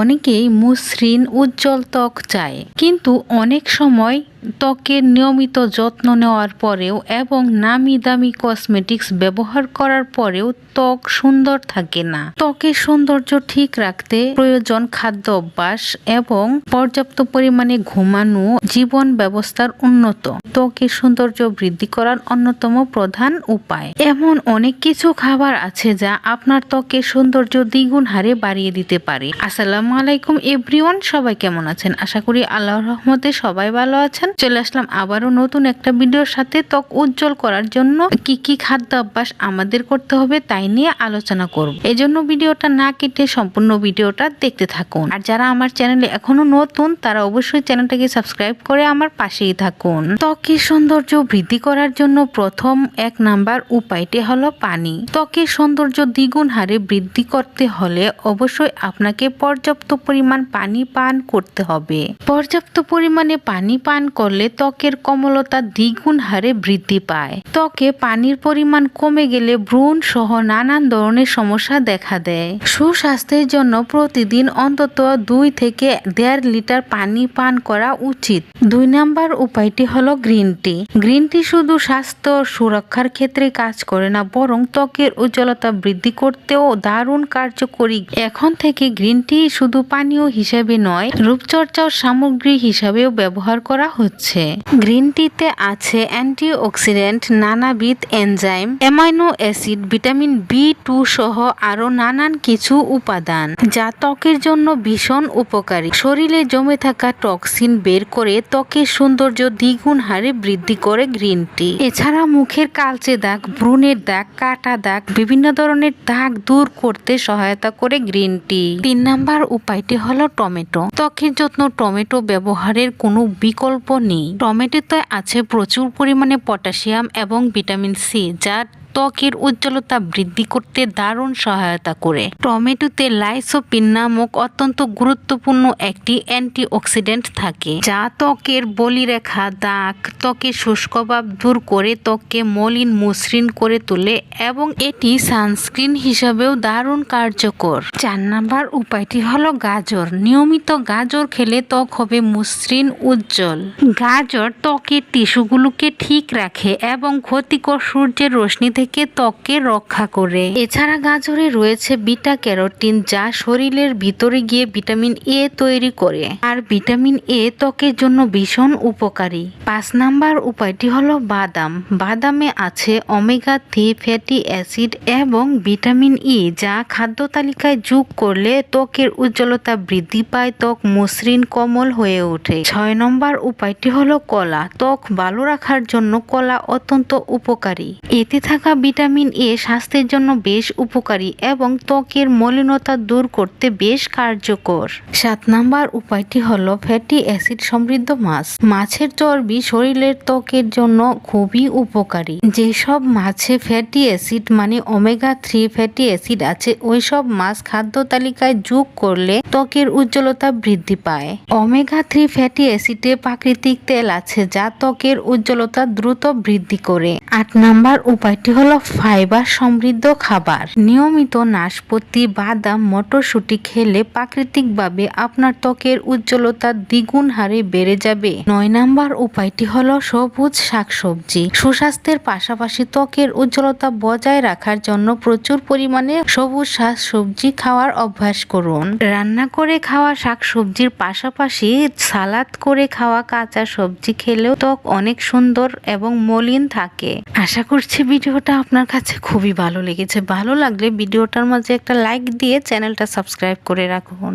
অনেকেই মসৃণ উজ্জ্বল ত্বক চায়। কিন্তু অনেক সময় ত্বকের নিয়মিত যত্ন নেওয়ার পরেও এবং নামি দামি কসমেটিক্স ব্যবহার করার পরেও ত্বক সুন্দর থাকে না। ত্বকের সৌন্দর্য ঠিক রাখতে প্রয়োজন খাদ্য অভ্যাস এবং পর্যাপ্ত পরিমাণে ঘুমানো জীবন ব্যবস্থার উন্নত। ত্বকের সৌন্দর্য বৃদ্ধি করার অন্যতম প্রধান উপায়। এমন অনেক কিছু খাবার আছে যা আপনার ত্বকের সৌন্দর্য দ্বিগুণ হারে বাড়িয়ে দিতে পারে। আসসালামু আলাইকুম এভরিওয়ান, সবাই কেমন আছেন? আশা করি আল্লাহর রহমতে সবাই ভালো আছেন। চলে আসলাম আবারও নতুন একটা ভিডিওর সাথে ত্বক উজ্জ্বল করার জন্য কি কি খাদ্য অভ্যাস আমাদের করতে হবে তাই নিয়ে আলোচনা করব। এই জন্য ভিডিওটা না কেটে সম্পূর্ণ ভিডিওটা দেখতে থাকুন। আর যারা আমার চ্যানেলে এখনও নতুন, তারা অবশ্যই চ্যানেলটাকে সাবস্ক্রাইব করে আমার পাশেই থাকুন। ত্বকের সৌন্দর্য বৃদ্ধি করার জন্য প্রথম এক নাম্বার উপায়টি হলো পানি। ত্বকের সৌন্দর্য দ্বিগুণ হারে বৃদ্ধি করতে হলে অবশ্যই আপনাকে পর্যাপ্ত পরিমাণ পানি পান করতে হবে। পর্যাপ্ত পরিমাণে পানি পান করলে ত্বকের কমলতা দ্বিগুণ হারে বৃদ্ধি পায়। ত্বকে পানির পরিমাণ কমে গেলে ভ্রূণ সহ নানান ধরনের সমস্যা দেখা দেয়। সুস্বাস্থ্যের জন্য প্রতিদিন অন্তত দুই থেকে দেড় লিটার পানি পান করা উচিত। দুই নাম্বার উপায়টি হলো গ্রিন টি। গ্রিন টি শুধু স্বাস্থ্য সুরক্ষার ক্ষেত্রে কাজ করে না, বরং ত্বকের উজ্জ্বলতা বৃদ্ধি করতেও দারুণ কার্যকরী। এখন থেকে গ্রিন টি শুধু পানীয় হিসেবে নয়, রূপচর্চার সামগ্রী হিসাবেও ব্যবহার করা হচ্ছে। গ্রিন টিতে আছে অ্যান্টিঅক্সিডেন্ট, নানাবিধ enzyme, amino acid, vitamin B two সহ আরও নানান কিছু উপাদান। যা ত্বকের জন্য ভীষণ উপকারী। শরীরে জমে থাকা টক্সিন বের করে ত্বকের সৌন্দর্য দ্বিগুণ হারে বৃদ্ধি করে গ্রিন টি। এছাড়া মুখের কালচে দাগ ব্রণের দাগ, কাটা দাগ, বিভিন্ন ধরনের দাগ দূর করতে সহায়তা করে গ্রিন টি। তিন নাম্বার উপায়টি হলো টমেটো। ত্বকের যত্ন টমেটো ব্যবহারের কোনো বিকল্প নেই। টমেটোতে আছে প্রচুর পরিমাণে পটাশিয়াম এবং ভিটামিন সি যা ত্বকের উজ্জ্বলতা বৃদ্ধি করতে দারুণ সহায়তা করে। টমেটোতে লাইসোপিন নামক অত্যন্ত গুরুত্বপূর্ণ একটি অ্যান্টিঅক্সিডেন্ট থাকে, যা ত্বকের বলিরেখা, দাগ, ত্বকের শুষ্কভাব দূর করে ত্বককে মলিন মসৃণ করে তোলে এবং এটি সানস্ক্রিন হিসাবেও দারুণ কার্যকর। চার নাম্বার উপায়টি হলো গাজর। নিয়মিত গাজর খেলে ত্বক হবে মসৃণ, উজ্জ্বল। গাজর ত্বকের টিস্যুগুলোকে ঠিক রাখে এবং ক্ষতিকর সূর্যের রশ্মি থেকে ত্বককে রক্ষা করে। এছাড়া গাজরে রয়েছে বিটা ক্যারোটিন যা শরীরের ভিতরে গিয়ে ভিটামিন এ তৈরি করে। আর ভিটামিন এ ত্বকের জন্য ভীষণ উপকারী। পাঁচ নাম্বার উপায়টি হলো বাদাম। বাদামে আছে ওমেগা থ্রি ফ্যাটি অ্যাসিড এবং ভিটামিন ই যা খাদ্য তালিকায় যোগ করলে ত্বকের উজ্জ্বলতা বৃদ্ধি পায়, ত্বক মসৃণ, কোমল হয়ে ওঠে। ছয় নম্বর উপায়টি হলো কলা। ত্বক ভালো রাখার জন্য কলা অত্যন্ত উপকারী। এতে থাকা ভিটামিন এ স্বাস্থ্যের জন্য বেশ উপকারী এবং ত্বকের মলিনতা দূর করতে বেশ কার্যকর। সাত নাম্বার উপায়টি হলো ফ্যাটি অ্যাসিড সমৃদ্ধ মাছ। মাছের চর্বি শরীরের ত্বকের জন্য খুবই উপকারী। যেসব মাছে ফ্যাটি অ্যাসিড মানে ওমেগা থ্রি ফ্যাটি অ্যাসিড আছে, ওইসব মাছ খাদ্য তালিকায় যোগ করলে ত্বকের উজ্জ্বলতা বৃদ্ধি পায়। ওমেগা থ্রি ফ্যাটি অ্যাসিডে প্রাকৃতিক তেল আছে, যা ত্বকের উজ্জ্বলতা দ্রুত বৃদ্ধি করে। আট নাম্বার উপায়টি হলো ফাইবার সমৃদ্ধ খাবার। নিয়মিত নাশপাতি, বাদাম, মটরশুঁটি খেলে প্রাকৃতিকভাবে আপনার ত্বকের উজ্জ্বলতা দ্বিগুণ হারে বেড়ে যাবে। নয় নাম্বার উপায়টি হলো সবুজ শাকসবজি। সুস্বাস্থ্যের পাশাপাশি ত্বকের উজ্জ্বলতা বজায় রাখার জন্য প্রচুর পরিমাণে সবুজ শাকসবজি খাওয়ার অভ্যাস করুন। রান্না করে খাওয়া শাকসবজির পাশাপাশি সালাদ করে খাওয়া কাঁচা সবজি খেলেও ত্বক অনেক সুন্দর এবং মলিন থাকে। আশা করছি ভিডিওটা আপনার কাছে খুবই ভালো লেগেছে। ভালো লাগলে ভিডিওটার মাঝে একটা লাইক দিয়ে চ্যানেলটা সাবস্ক্রাইব করে রাখুন।